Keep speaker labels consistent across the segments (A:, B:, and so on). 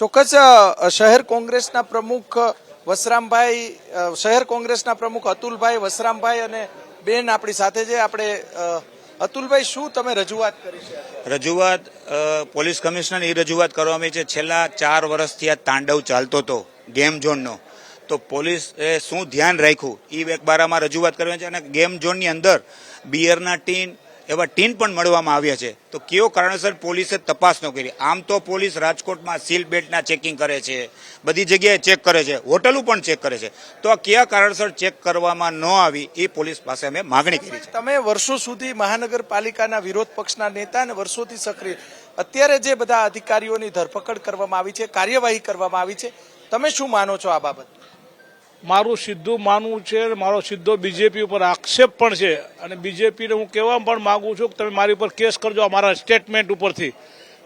A: ચોક્કસ શહેર કોંગ્રેસના પ્રમુખ વસરામભાઈ શહેર કોંગ્રેસના પ્રમુખ અતુલભાઈ વસરામભાઈ અને બેન આપણી સાથે છે. આપણે અતુલભાઈ, શું તમે રજૂઆત કરી છે?
B: રજૂઆત પોલીસ કમિશનર એ રજૂઆત કરવામાં આવી છે. છેલ્લા ચાર વર્ષથી આ તાંડવ ચાલતો હતો, ગેમ ઝોનનો. તો પોલીસ શું ધ્યાન રાખ્યું? એ બારામાં રજૂઆત કરવાની છે અને ગેમ ઝોનની અંદર બિયરના ટીન એવા ટીન પણ મળવામાં આવ્યા છે. તો કયો કારણસર પોલીસે તપાસ ન કરી? આમ તો પોલીસ રાજકોટમાં સીલ બેલ્ટના ચેકિંગ કરે છે. બધી જગ્યાએ ચેક કરે છે. હોટલો પણ ચેક કરે છે. તો આ કયા કારણસર ચેક કરવામાં ન આવી એ પોલીસ પાસે અમે માગણી કરી છે.
A: તમે વર્ષો સુધી મહાનગરપાલિકાના વિરોધ પક્ષના નેતા અને વર્ષોથી સક્રિય. અત્યારે જે બધા અધિકારીઓની ધરપકડ કરવામાં આવી છે, કાર્યવાહી કરવામાં આવી છે, તમે શું માનો છો આ બાબત?
C: મારું સીધું માનવું છે મારો સીધો બીજેપી ઉપર આક્ષેપ પણ છે. અને બીજેપીને હું કહેવા પણ માગું છું કે તમે મારી ઉપર કેસ કરજો અમારા મારા સ્ટેટમેન્ટ ઉપરથી.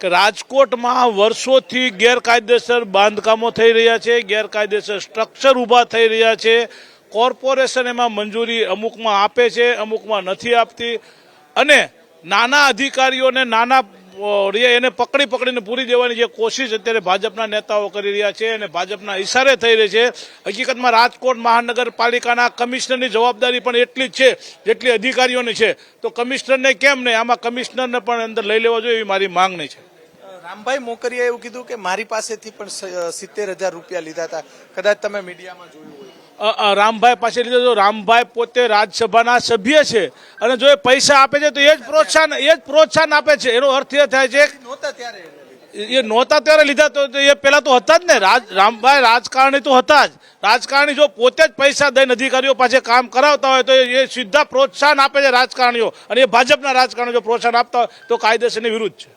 C: કે રાજકોટમાં વર્ષોથી ગેરકાયદેસર બાંધકામો થઈ રહ્યા છે, ગેરકાયદેસર સ્ટ્રક્ચર ઊભા થઈ રહ્યા છે. કોર્પોરેશન એમાં મંજૂરી અમુકમાં આપે છે, અમુકમાં નથી આપતી. અને નાના અધિકારીઓને નાના રે, એને પકડી પકડીને પૂરી દેવાની જે કોશિશ અત્યારે ભાજપના નેતાઓ કરી રહ્યા છે અને ભાજપના ઇશારે થઈ રહી છે. હકીકતમાં રાજકોટ મહાનગરપાલિકાના કમિશનરની જવાબદારી પણ એટલી જ છે જેટલી અધિકારીઓની છે. તો કમિશનરને કેમ નહીં? આમાં કમિશનરને પણ અંદર લઈ લેવા જોઈએ એવી મારી માંગણી છે.
A: રામભાઈ મોકરિયાએ એવું કીધું કે મારી પાસેથી પણ સિત્તેર હજાર રૂપિયા લીધા હતા. કદાચ તમે મીડિયામાં જોયું
C: રામભાઈ પાસે લીધો તો રામભાઈ પોતે રાજ્યસભાના સભ્ય છે. અને જો એ પૈસા આપે છે તો એ જ પ્રોત્સાહન એ જ પ્રોત્સાહન આપે છે. એનો અર્થ એ થાય છે. એ નહોતા ત્યારે લીધા તો એ પેલા તો હતા જ ને. રાજ રામભાઈ રાજકારણી તો હતા જ. રાજકારણી જો પોતે જ પૈસા દઈને અધિકારીઓ પાસે કામ કરાવતા હોય તો એ સીધા પ્રોત્સાહન આપે છે રાજકારણીઓ. અને એ ભાજપના રાજકારણીઓ જો પ્રોત્સાહન આપતા હોય તો કાયદેસરની વિરુદ્ધ છે.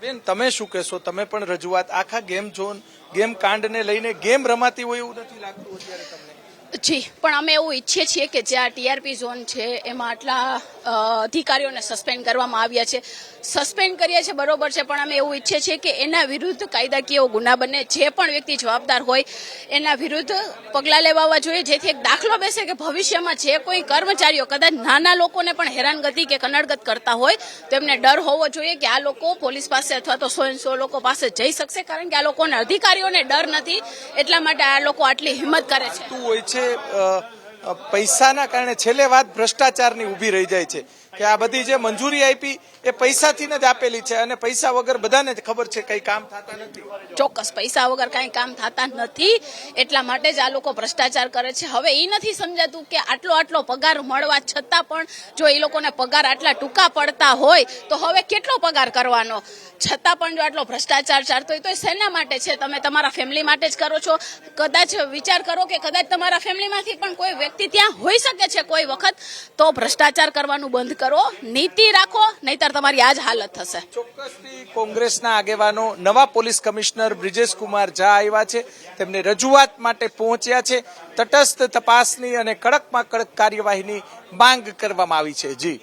A: બેન તમે શું કહેશો? તમે પણ રજૂઆત આખા ગેમ ઝોન ગેમ કાંડને લઈને ગેમ રમાતી હોય એવું નથી લાગતું અત્યારે તમને?
D: જી, પણ અમે એવું ઈચ્છીએ છીએ કે જે આ ટીઆરપી ઝોન છે, એમાં આટલા અધિકારીઓને સસ્પેન્ડ કરવામાં આવ્યા છે. સસ્પેન્ડ કરીએ છીએ બરોબર છે, પણ અમે એવું ઈચ્છીએ છીએ કે એના વિરુદ્ધ કાયદાકીય ગુના બને. જે પણ વ્યક્તિ જવાબદાર હોય, એના વિરુદ્ધ પગલાં લેવાવા જોઈએ. જેથી એક દાખલો બેસે કે ભવિષ્યમાં જે કોઈ કર્મચારીઓ, કદાચ નાના લોકોને પણ હેરાનગતિ કે કનડગત કરતા હોય, તો એમને ડર હોવો જોઈએ કે આ લોકો પોલીસ પાસે અથવા તો સો સો લોકો પાસે જઈ શકશે. કારણ કે આ લોકોને અધિકારીઓને ડર નથી, એટલા માટે આ લોકો આટલી હિંમત કરે છે
A: પૈસાના કારણે છેલ્લે વાત ભ્રષ્ટાચારની ઊભી રહી જાય છે. કે આ બધી જે મંજૂરી આપી એ પૈસાથી જ આપેલી છે અને પૈસા વગર બધાને જ ખબર છે કઈ કામ થતા નથી.
D: ચોક્કસ, પૈસા વગર કાંઈ કામ થતા નથી. એટલા માટે જ આ લોકો ભ્રષ્ટાચાર કરે છે. હવે એ નથી સમજાતું કે આટલો આટલો પગાર મળવા છતાં પણ જો એ લોકોને પગાર આટલા ટૂંકા પડતા હોય, તો હવે કેટલો પગાર કરવાનો? છતાં પણ જો આટલો ભ્રષ્ટાચાર ચાલતો હોય તો એ શેના માટે છે? તમે તમારા ફેમિલી માટે જ કરો છો. કદાચ વિચાર કરો કે કદાચ તમારા ફેમિલીમાંથી પણ કોઈ વ્યક્તિ ત્યાં હોઈ શકે છે કોઈ વખત. તો ભ્રષ્ટાચાર કરવાનું બંધ કરો, નીતિ રાખો, નહીતર તમારી આ જ હાલત થશે.
A: ચોક્કસથી કોંગ્રેસના આગેવાનો, નવા પોલીસ કમિશનર બ્રિજેશ કુમાર ઝા આવ્યા છે. તેમને રજૂઆત માટે પહોંચ્યા છે. તટસ્થ તપાસની અને કડકમાં કડક કાર્યવાહીની માંગ કરવામાં આવી છે. જી.